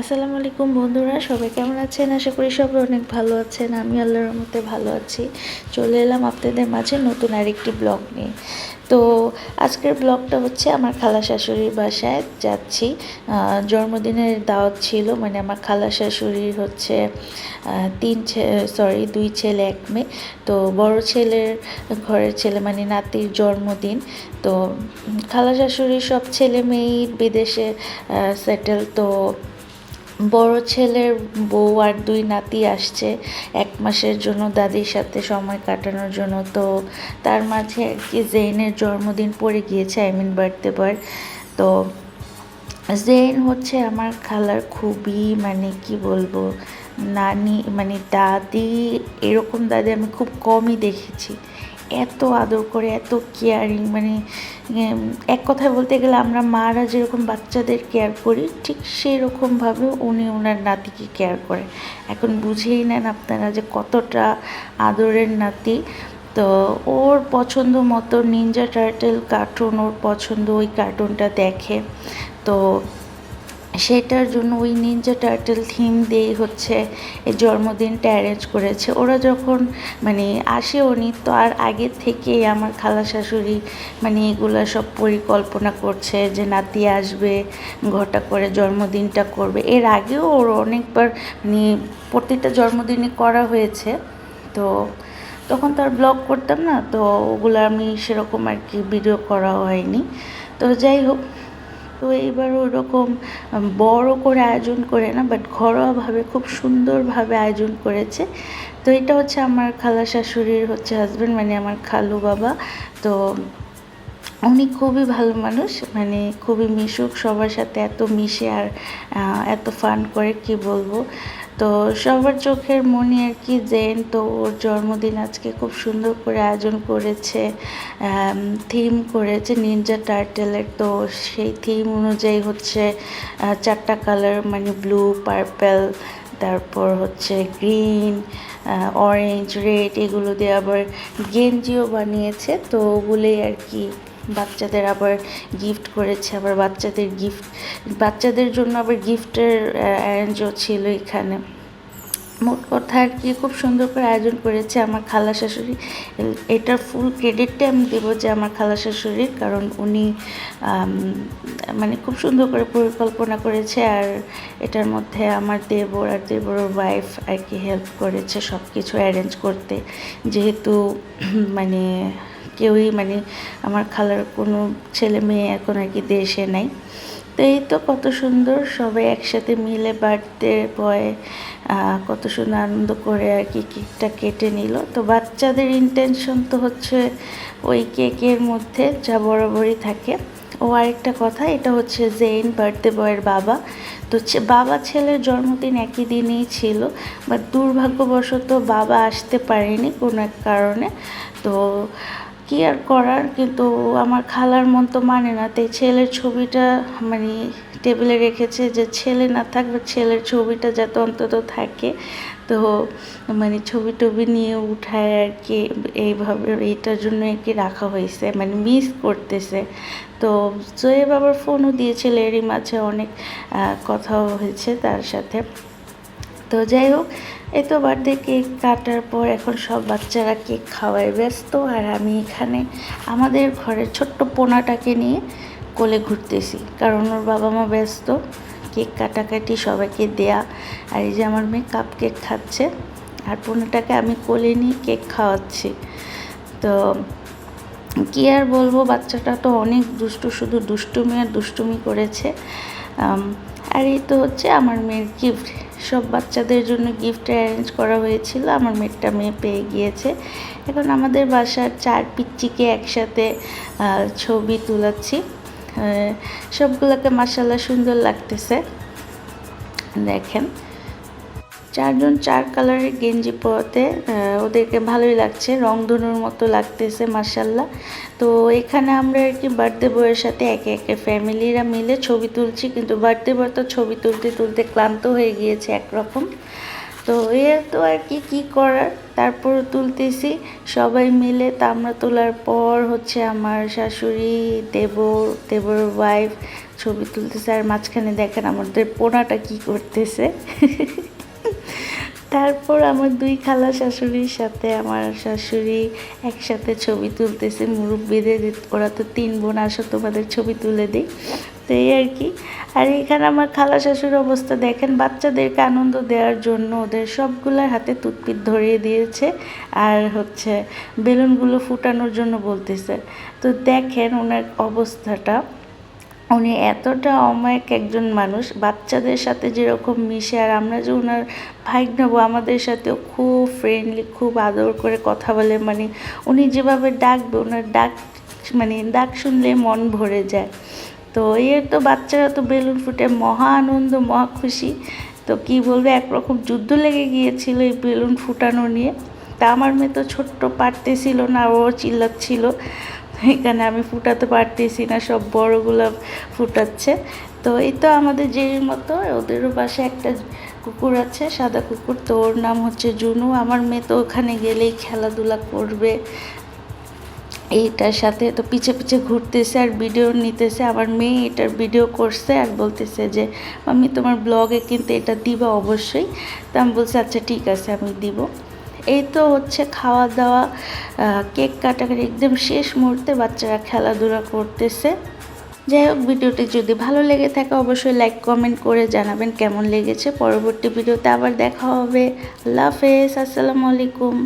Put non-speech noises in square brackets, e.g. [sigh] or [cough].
আসসালামু আলাইকুম বন্ধুরা, সবাই কেমন আছেন? আশা করি সবাই অনেক ভালো আছেন। আমি আল্লাহর মতে ভালো আছি। চলে এলাম আপনাদের মাঝে নতুন আরেকটি ব্লগ নিয়ে। তো আজকের ব্লগটা হচ্ছে আমার খালা শাশুড়ির বাসায় যাচ্ছি। জন্মদিনের দাওয়াত ছিল মানে আমার খালা শাশুড়ির হচ্ছে তিন সরি দুই ছেলে, এক মেয়ে। তো বড় ছেলের ঘরের ছেলে মানে নাতির জন্মদিন। তো খালা শাশুড়ির সব ছেলে মেয়েই বিদেশে সেটেল তো বড় ছেলের বউ আর দুই নাতি আসছে, এক মাসের জন্য দাদির সাথে সময় কাটানোর জন্য। তো তার মাঝে আর কি জেইনের জন্মদিন পড়ে গিয়েছে আই মিন বার্থডে বয় তো জেইন হচ্ছে আমার খালার খুবই মানে কি বলব, নানি মানে দাদি, এরকম দাদি আমি খুব কমই দেখেছি। এত আদর করে, এত কেয়ারিং মানে এক কথায় বলতে গেলে আমরা মারা যেরকম বাচ্চাদের কেয়ার করি, ঠিক সেই রকমভাবে উনি ওনার নাতিকে কেয়ার করে। এখন বুঝেই নেন আপনারা যে কতটা আদরের নাতি। তো ওর পছন্দ মতো নিনজা টার্টেল কার্টুন ওর পছন্দ ওই কার্টুনটা দেখে। তো সেটার জন্য ওই নিনজা টার্টেল থিম দিয়েই হচ্ছে এই জন্মদিনটা অ্যারেঞ্জ করেছে। ওরা যখন মানে আসে উনি তো আর আগের থেকেই আমার খালা শাশুড়ি মানে এগুলো সব পরিকল্পনা করছে যে নাতি আসবে ঘটা করে জন্মদিনটা করবে। এর আগেও ওর অনেকবার মানে প্রত্যেকটা জন্মদিনই করা হয়েছে। তো তখন তো আর ব্লগ করতাম না, তো ওগুলো আমি সেরকম আর কি ভিডিও করা হয়নি। তো যাই হোক তো এবার ওরকম বড় করে আয়োজন করে না বাট ঘরোয়াভাবে খুব সুন্দরভাবে আয়োজন করেছে। তো এটা হচ্ছে আমার খালা শাশুড়ির হচ্ছে হাজব্যান্ড মানে আমার খালু বাবা। তো উনি খুবই ভালো মানুষ মানে খুবই মিশুক, সবার সাথে এত মিশে আর এত ফান করে, কি বলব? তো সবার চোখের মনে আর কি জেন, তো ওর জন্মদিন আজকে খুব সুন্দর করে আয়োজন করেছে থিম করেছে নিনজা টার্টেলের তো সেই থিম অনুযায়ী হচ্ছে চারটা কালার মানে ব্লু পার্পেল তারপর হচ্ছে গ্রিন অরেঞ্জ রেড এগুলো দিয়ে আবার গেঞ্জিও বানিয়েছে। তো ওগুলোই আর কি বাচ্চাদের আবার গিফট করেছে, আবার বাচ্চাদের গিফট বাচ্চাদের জন্য আবার গিফটের অ্যারেঞ্জও ছিল এখানে। মোট কথা আর কি, খুব সুন্দর করে আয়োজন করেছে আমার খালা শাশুড়ি। এটার ফুল ক্রেডিটটা আমি দেবো যে আমার খালা শাশুড়ির, কারণ উনি মানে খুব সুন্দর করে পরিকল্পনা করেছে আর এটার মধ্যে আমার দেবর আর দেবর ওয়াইফ আর কি হেল্প করেছে সব কিছু অ্যারেঞ্জ করতে। যেহেতু মানে কেউই মানে আমার খালার কোনো ছেলে মেয়ে এখন আর কি দেশে নাই। তো এই তো কত সুন্দর সবাই একসাথে মিলে বার্থডে বয় কত সুন্দর আনন্দ করে আর কি কেকটা কেটে নিল। তো বাচ্চাদের ইন্টেনশন তো হচ্ছে ওই কেকের মধ্যে যা বরাবরই থাকে। ও আরেকটা কথা, এটা হচ্ছে জেইন বার্থডে বয়ের বাবা। তো বাবা ছেলের জন্মদিন একই দিনেই ছিল বাট দুর্ভাগ্যবশত বাবা আসতে পারেনি কোনো এক কারণে। তো কি আর করার, কিন্তু আমার খালার মন তো মানে না। তাই ছেলের ছবিটা মানে টেবিলে রেখেছে যে ছেলে না থাকবে ছেলের ছবিটা যাতে অন্তত থাকে। তো মানে ছবি টবি নিয়ে উঠায় আর কি, এইভাবে এইটার জন্য আর কি রাখা হয়েছে মানে মিস করতেছে। তো জয়েব আবার ফোনও দিয়েছিল, এরই মাঝে অনেক কথাও হয়েছে তার সাথে। তো যাই হোক, এই তো বার্থডে কেক কাটার পর এখন সব বাচ্চারা কেক খাওয়ায় ব্যস্ত আর আমি এখানে আমাদের ঘরের ছোট্ট পোনাটাকে নিয়ে কোলে ঘুরতেছি। কারণ ওর বাবা মা ব্যস্ত, কেক কাটাকাটি সবাইকে দেয়া আর এই যে আমার মেয়ে কাপ কেক খাচ্ছে আর পোনাটাকে আমি কোলে নিয়ে কেক খাওয়াচ্ছি। তো কি আর বলব, বাচ্চাটা তো অনেক দুষ্টু, শুধু দুষ্টুমি আর দুষ্টুমি করেছে। আর এই তো হচ্ছে আমার মেয়ের গিফট সব বাচ্চাদের জন্য গিফট অ্যারেঞ্জ করা হয়েছিল, আমার মেয়েরটা মেয়ে পেয়ে গিয়েছে। এখন আমাদের বাসার চার পিচ্চিকে একসাথে ছবি তুলাচ্ছি। সবগুলোকে মার্শাল্লাহ সুন্দর লাগতেছে। দেখেন। চারজন চার কালারের গেঞ্জি পরতে ওদেরকে ভালোই লাগছে। রংধনুর মতো লাগতেছে মার্শাল্লাহ তো এখানে আমরা আর কি বার্থডে বয়ের সাথে একে একে ফ্যামিলিরা মিলে ছবি তুলছি, কিন্তু বার্থডে বয় তো ছবি তুলতে তুলতে ক্লান্ত হয়ে গিয়েছে একরকম। তো এ তো আর কি কি করার? তারপর তুলতেছি, সবাই মিলে তা আমরা তোলার পর হচ্ছে আমার শাশুড়ি দেবর দেবর ওয়াইফ ছবি তুলতেছে। আর মাঝখানে দেখেন আমাদের পোনাটা কি করতেছে। [laughs] তারপর আমার দুই খালা শাশুড়ির সাথে আমার শাশুড়ি একসাথে ছবি তুলতেছে, মুরব্বীদের। ওরা তো তিন বোন, আসো তোমাদের ছবি তুলে দিই। তো এই আর কি। আর এখানে আমার খালা শাশুর অবস্থা দেখেন, বাচ্চাদেরকে আনন্দ দেওয়ার জন্য ওদের সবগুলার হাতে টুথপিক ধরিয়ে দিয়েছে আর হচ্ছে বেলুনগুলো ফুটানোর জন্য বলতেছে। তো দেখেন ওনার অবস্থাটা। উনি এতটা অমায়িক একজন মানুষ। বাচ্চাদের সাথে যেরকম মিশে, আর আমরা যে ওনার ভাইক নেব, আমাদের সাথেও খুব ফ্রেন্ডলি খুব আদর করে কথা বলে। মানে উনি যেভাবে ডাকবে ওনার ডাক মানে ডাক শুনলে মন ভরে যায়। তো এর তো বাচ্চারা তো বেলুন ফুটে মহা আনন্দ, মহা খুশি। তো কি বলবে, একরকম যুদ্ধ লেগে গিয়েছিল এই বেলুন ফুটানো নিয়ে। তা আমার মেয়ে তো ছোট্ট পারতেছিল না, ও চিল্লাচ্ছিল। এখানে আমি ফুটাতে পারতেছি না, সব বড়গুলো ফুটাচ্ছে। তো এই তো আমাদের যেই মতো, ওদেরও পাশে একটা কুকুর আছে, সাদা কুকুর। তো ওর নাম হচ্ছে জুনু। আমার মেয়ে তো ওখানে গেলেই খেলাধুলা করবে। এইটার সাথে তো পিছে পিছে ঘুরতেছে আর ভিডিও নিতেছে। আমার মেয়ে এটার ভিডিও করছে আর বলতেছে যে আমি তোমার ব্লগে কিন্তু এটা দিবা অবশ্যই। তো আমি বলছি আচ্ছা ঠিক আছে, আমি দিব। এই তো হচ্ছে খাওয়া দাওয়া কেক কাটাকাটি একদম শেষ মুহূর্তে বাচ্চারা খেলাধুলা করতেছে। যাই হোক, ভিডিওটি যদি ভালো লেগে থাকে, অবশ্যই লাইক কমেন্ট করে জানাবেন কেমন লেগেছে। পরবর্তী ভিডিওতে আবার দেখা হবে। আল্লাহ হাফেজ, আসসালামু আলাইকুম।